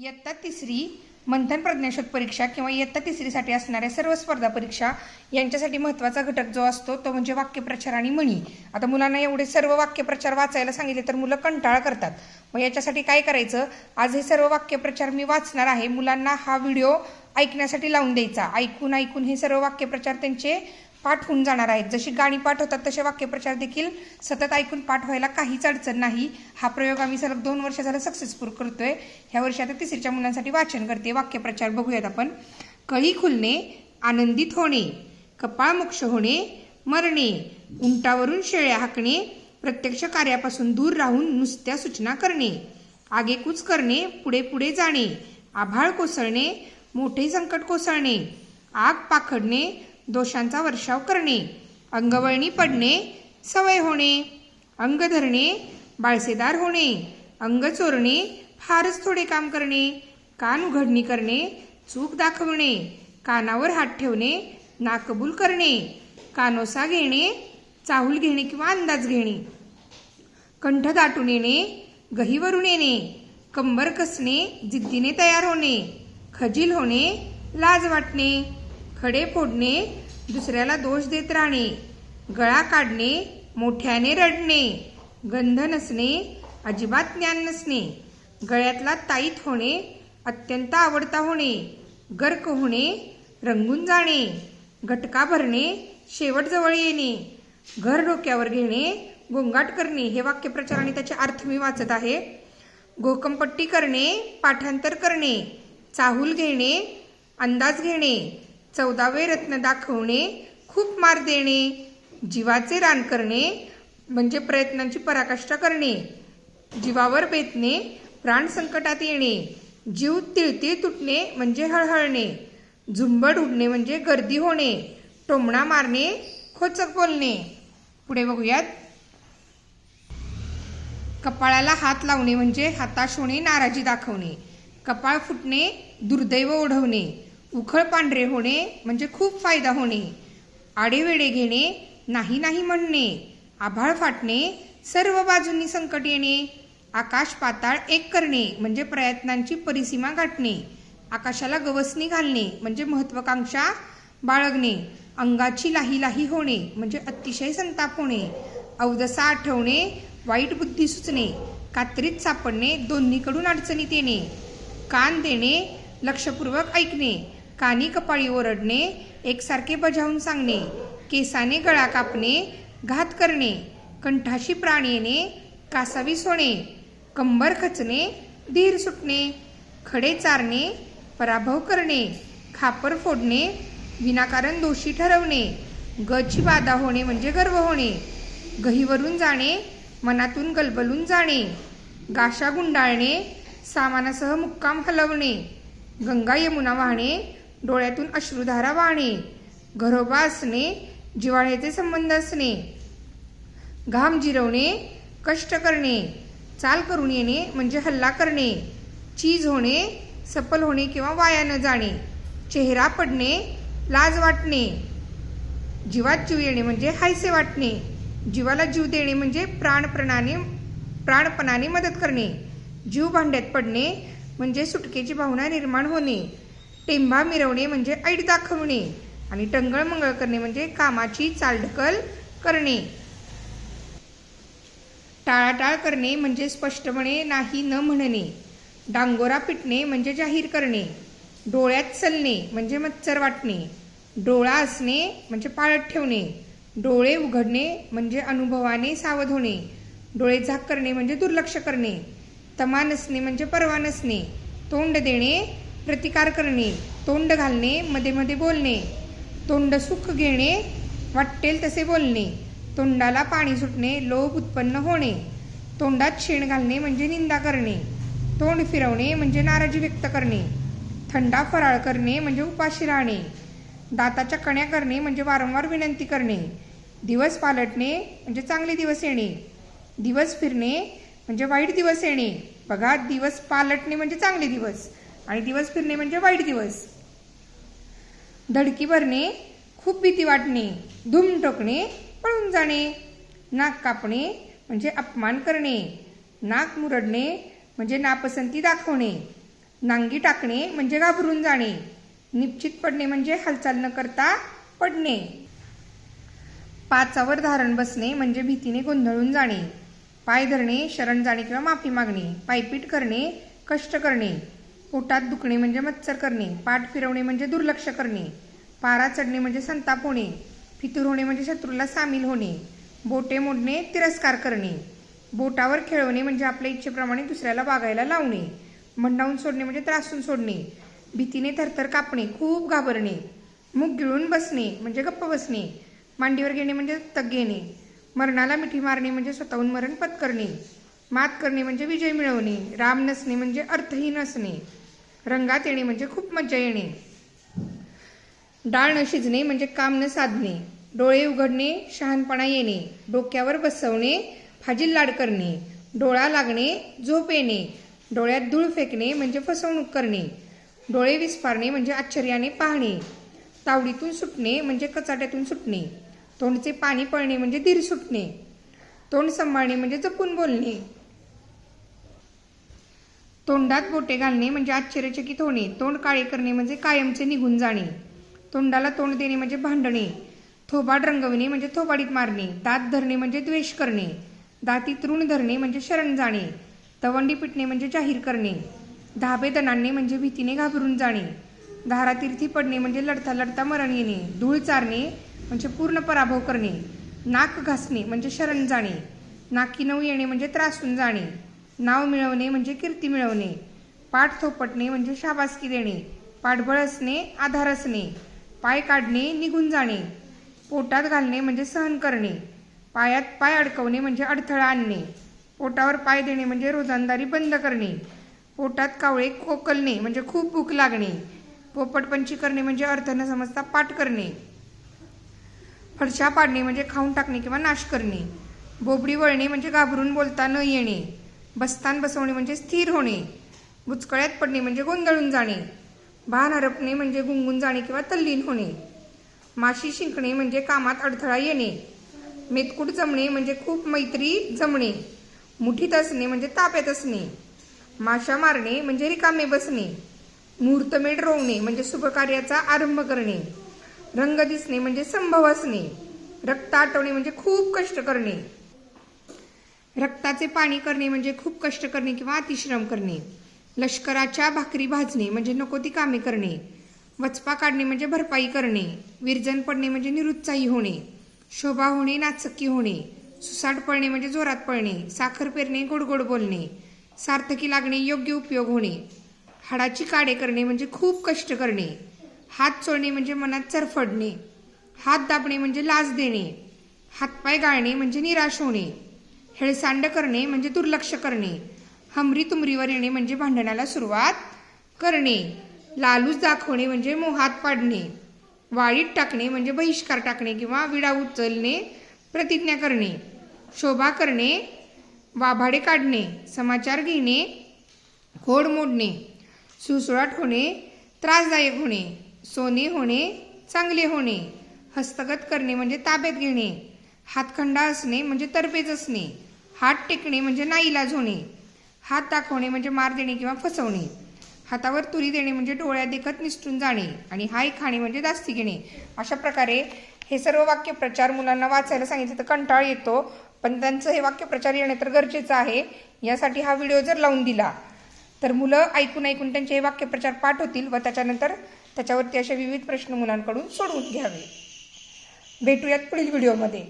इयत्ता तिसरी मंथन प्रज्ञाशोध परीक्षा किंवा इयत्ता तिसरीसाठी असणाऱ्या सर्व स्पर्धा परीक्षा यांच्यासाठी महत्त्वाचा घटक जो असतो तो म्हणजे वाक्यप्रचार आणि म्हणी. आता मुलांना एवढे सर्व वाक्यप्रचार वाचायला सांगितले तर मुलं कंटाळा करतात. मग याच्यासाठी काय करायचं? आज हे सर्व वाक्यप्रचार मी वाचणार आहे. मुलांना हा व्हिडिओ ऐकण्यासाठी लावून द्यायचा. ऐकून ऐकून हे सर्व वाक्यप्रचार त्यांचे पाठ होऊन जाणार आहेत. जशी गाणी पाठ होतात तसे वाक्यप्रचार देखील सतत ऐकून पाठ व्हायला काहीच अडचण नाही. हा प्रयोग आम्ही सलग दोन वर्ष झालं सक्सेसफुल करतोय. ह्या वर्षी आता तिसरीच्या मुलांसाठी वाचन करते. वाक्यप्रचार बघूयात आपण. कळी खुलणे आनंदित होणे कपाळ मोक्ष होणे मरणे उंटावरून शेळ्या हाकणे प्रत्यक्ष कार्यापासून दूर राहून नुसत्या सूचना करणे आगेकूच करणे पुढे पुढे जाणे आभाळ कोसळणे मोठे संकट कोसळणे आग पाखडणे दोषांचा वर्षाव करणे अंगवळणी पडणे सवय होणे अंग धरणे बाळसेदार होणे अंग चोरणे फारच थोडे काम करणे कान उघडणी करणे चूक दाखवणे कानावर हात ठेवणे नाकबूल करणे कानोसा घेणे चाहूल घेणे किंवा अंदाज घेणे कंठ दाटून येणे गहीवरून येणे कंबर कसणे जिद्दीने तयार होणे खजील होणे लाज वाटणे खडे फोडणे दुसऱ्याला दोष देत राहणे गळा काढणे मोठ्याने रडणे गंध नसणे अजिबात ज्ञान नसणे गळ्यातला ताईत होणे अत्यंत आवडता होणे गर्क होणे रंगून जाणे घटका भरणे शेवटजवळ येणे घर डोक्यावर घेणे गोंगाट करणे हे वाक्यप्रचार आणि त्याचे अर्थ मी वाचत आहे. घोकंपट्टी करणे पाठांतर करणे चाहूल घेणे अंदाज घेणे चौदावे रत्न दाखवणे खूप मार देणे जीवाचे रान करणे म्हणजे प्रयत्नांची पराकाष्ठा करणे जीवावर बेतणे प्राण संकटात येणे जीव तिळतिळ तुटणे म्हणजे हळहळणे झुंबड उडणे म्हणजे गर्दी होणे टोमणा मारणे खोचक बोलणे. पुढे बघूयात. कपाळाला हात लावणे म्हणजे हताश होणे नाराजी दाखवणे. कपाळ फुटणे दुर्दैव ओढवणे. उखळ पांढरे होणे म्हणजे खूप फायदा होणे. आडेवेडे घेणे नाही नाही म्हणणे आभाळ फाटणे सर्व बाजूंनी संकट येणे आकाश पाताळ एक करणे म्हणजे प्रयत्नांची परिसीमा गाठणे आकाशाला गवसणी घालणे म्हणजे महत्वाकांक्षा बाळगणे अंगाची लाही लाही होणे म्हणजे अतिशय संताप होणे अवदसा आठवणे वाईट बुद्धी सुचणे कात्रीत सापडणे दोन्हीकडून अडचणीत येणे कान देणे लक्षपूर्वक ऐकणे कानी कपाळी ओरडणे एकसारखे बजावून सांगणे केसाने गळा कापणे घात करणे कंठाशी प्राण येणे कासावी सोणे कंबर खचणे धीर सुटणे खडे चारणे पराभव करणे खापर फोडणे विनाकारण दोषी ठरवणे गची बाधा होणे म्हणजे गर्व होणे गहीवरून जाणे मनातून गलबलून जाणे गाशा गुंडाळणे सामानासह मुक्काम हलवणे गंगा यमुना वाहणे डोळ्यातून अश्रुधारा वाहणे घरोबा असणे जिवाळ्याचे संबंध असणे घाम जिरवणे कष्ट करणे चाल करून येणे म्हणजे हल्ला करणे चीज होणे सफल होणे किंवा वाया न जाणे चेहरा पडणे लाज वाटणे जीवात जीव येणे म्हणजे हायसे वाटणे जीवाला जीव देणे म्हणजे प्राणप्रणाने प्राणपणाने मदत करणे जीव भांड्यात पडणे म्हणजे सुटकेची भावना निर्माण होणे टेंभा मिरवणे म्हणजे ऐट दाखवणे आणि टंगळ मंगळ करणे म्हणजे कामाची चालढकल करणे. टाळाटाळ करणे म्हणजे स्पष्टपणे नाही न म्हणणे. डांगोरा पिटणे म्हणजे जाहीर करणे. डोळ्यात चलणे म्हणजे मच्छर वाटणे. डोळा असणे म्हणजे पाळत ठेवणे. डोळे उघडणे म्हणजे अनुभवाने सावध होणे. डोळे झाक करणे म्हणजे दुर्लक्ष करणे. तमा नसणे म्हणजे परवा नसणे. तोंड देणे प्रतिकार करणे तोंड घालणे मध्ये मध्ये बोलणे. तोंड सुख घेणे वाटेल तसे बोलणे. तोंडाला पाणी सुटणे लोभ उत्पन्न होणे. तोंडात शेण घालणे म्हणजे निंदा करणे. तोंड फिरवणे म्हणजे नाराजी व्यक्त करणे. थंडा फराळ करणे म्हणजे उपाशी राहणे. दाताच्या कण्या करणे म्हणजे वारंवार विनंती करणे. दिवस पालटणे म्हणजे चांगले दिवस येणे. दिवस फिरणे म्हणजे वाईट दिवस येणे. बघा दिवस पालटणे म्हणजे चांगले दिवस. आणि दिवस फिरणे म्हणजे वाईट दिवस. धडकी भरणे खूप भीती वाटणे धूम टोकणे पळून जाणे नाक कापणे म्हणजे अपमान करणे नाक मुरडणे म्हणजे नापसंती दाखवणे नांगी टाकणे म्हणजे घाबरून जाणे निश्चित पडणे म्हणजे हालचाल न करता पडणे. पाचावर धारण बसणे म्हणजे भीतीने गोंधळून जाणे पाय धरणे शरण जाणे किंवा माफी मागणे पायपीट करणे कष्ट करणे पोटात दुखणे म्हणजे मत्सर करणे पाठ फिरवणे म्हणजे दुर्लक्ष करणे पारा चढणे म्हणजे संताप होणे फितूर होणे म्हणजे शत्रूला सामील होणे बोटे मोडणे तिरस्कार करणे बोटावर खेळवणे म्हणजे आपल्या इच्छेप्रमाणे दुसऱ्याला वागायला लावणे मंडावून सोडणे म्हणजे त्रासून सोडणे भीतीने थरथर कापणे खूप घाबरणे मुख गिळून बसणे म्हणजे गप्प बसणे मांडीवर घेणे म्हणजे तग घेणे मरणाला मिठी मारणे म्हणजे स्वतःहून मरण पत्करणे मात करणे म्हणजे विजय मिळवणे राम नसणे म्हणजे अर्थहीन असणे रंगात येणे म्हणजे खूप मज्जा येणे. डाळ न शिजणे म्हणजे काम न साधणे. डोळे उघडणे शहाणपणा येणे. डोक्यावर बसवणे फाजील लाड करणे. डोळा लागणे झोप येणे. डोळ्यात धूळ फेकणे म्हणजे फसवणूक करणे. डोळे विस्फारणे म्हणजे आश्चर्याने पाहणे. तावडीतून सुटणे म्हणजे कचाट्यातून सुटणे. तोंडचे पाणी पळणे म्हणजे धीर सुटणे. तोंड सांभाळणे म्हणजे जपून बोलणे. तोंडात बोटे घालणे म्हणजे आश्चर्यचकित होणे. तोंड काळे करणे म्हणजे कायमचे निघून जाणे. तोंडाला तोंड देणे म्हणजे भांडणे. थोबाड रंगविणे म्हणजे थोबाडीत मारणे. दात धरणे म्हणजे द्वेष करणे. दाती तृण धरणे म्हणजे शरण जाणे. तवंडी पिटणे म्हणजे जाहीर करणे. धाबे दणाणणे म्हणजे भीतीने घाबरून जाणे. धारातीर्थी पडणे म्हणजे लढता लढता मरण येणे. धूळ चारणे म्हणजे पूर्ण पराभव करणे. नाक घासणे म्हणजे शरण जाणे. नाकी नऊ येणे म्हणजे त्रासून जाणे. नाव मिळवणे म्हणजे कीर्ती मिळवणे. पाठ थोपटणे म्हणजे शाबासकी देणे. पाठबळ असणे आधार असणे. पाय काढणे निघून जाणे. पोटात घालणे म्हणजे सहन करणे. पायात पाय अडकवणे म्हणजे अडथळा आणणे. पोटावर पाय देणे म्हणजे रोजंदारी बंद करणे. पोटात कावळे कोकलणे म्हणजे खूप भूक लागणे. पोपटपंची करणे म्हणजे अर्थ न समजता पाठ करणे. फडशा पाडणे म्हणजे खाऊन टाकणे किंवा नाश करणे. बोबडी वळणे म्हणजे घाबरून बोलता न येणे. बस्तान बसवणे म्हणजे स्थिर होणे बुचकळ्यात पडणे म्हणजे गोंधळून जाणे भान हरपणे म्हणजे गुंगून जाणे किंवा तल्लीन होणे माशी शिंकणे म्हणजे कामात अडथळा येणे मेतकूट जमणे म्हणजे खूप मैत्री जमणे मुठीत असणे म्हणजे ताप्यात असणे माशा मारणे म्हणजे रिकामे बसणे मुहूर्तमेढ रोवणे म्हणजे शुभकार्याचा आरंभ करणे रंग दिसणे म्हणजे संभव असणे रक्त आटवणे म्हणजे खूप कष्ट करणे रक्ताचे पाणी करणे म्हणजे खूप कष्ट करणे किंवा अतिश्रम करणे. लष्कराच्या भाकरी भाजणे म्हणजे नको ती कामे करणे. वचपा काढणे म्हणजे भरपाई करणे. विरजन पडणे म्हणजे निरुत्साही होणे. शोभा होणे नाचक्की होणे. सुसाट पळणे म्हणजे जोरात पळणे. साखर पेरणे गोड गोड बोलणे. सार्थकी लागणे योग्य उपयोग होणे. हाडाची काडे करणे म्हणजे खूप कष्ट करणे. हात चोळणे म्हणजे मनात चरफडणे. हात दाबणे म्हणजे लाज देणे. हातपाय गाळणे म्हणजे निराश होणे. हेळसांड करणे म्हणजे दुर्लक्ष करणे. हमरी तुमरीवर येणे म्हणजे भांडणाला सुरुवात करणे. लालूच दाखवणे म्हणजे मोहात पाडणे. वाळीत टाकणे म्हणजे बहिष्कार टाकणे किंवा विडा उचलणे प्रतिज्ञा करणे. शोभा करणे वाभाडे काढणे समाचार घेणे खोड मोडणे. सुळसुळाट होणे त्रासदायक होणे. सोने होणे चांगले होणे. हस्तगत करणे म्हणजे ताब्यात घेणे. हातखंडा असणे म्हणजे तरबेज असणे. हात टेकणे म्हणजे नाईलाज होणे हात दाखवणे म्हणजे मार देणे किंवा फसवणे हातावर तुरी देणे म्हणजे डोळ्या देखत निसटून जाणे आणि हाय खाणे म्हणजे दास्ती घेणे. अशा प्रकारे हे सर्व वाक्यप्रचार मुलांना वाचायला सांगितलं तर कंटाळ येतो पण त्यांचं हे वाक्यप्रचार येणे तर गरजेचं आहे. यासाठी हा व्हिडिओ जर लावून दिला तर मुलं ऐकून ऐकून त्यांचे हे वाक्यप्रचार पाठ होतील व त्याच्यानंतर त्याच्यावरती असे विविध प्रश्न मुलांकडून सोडवून घ्यावे. भेटूयात पुढील व्हिडिओमध्ये.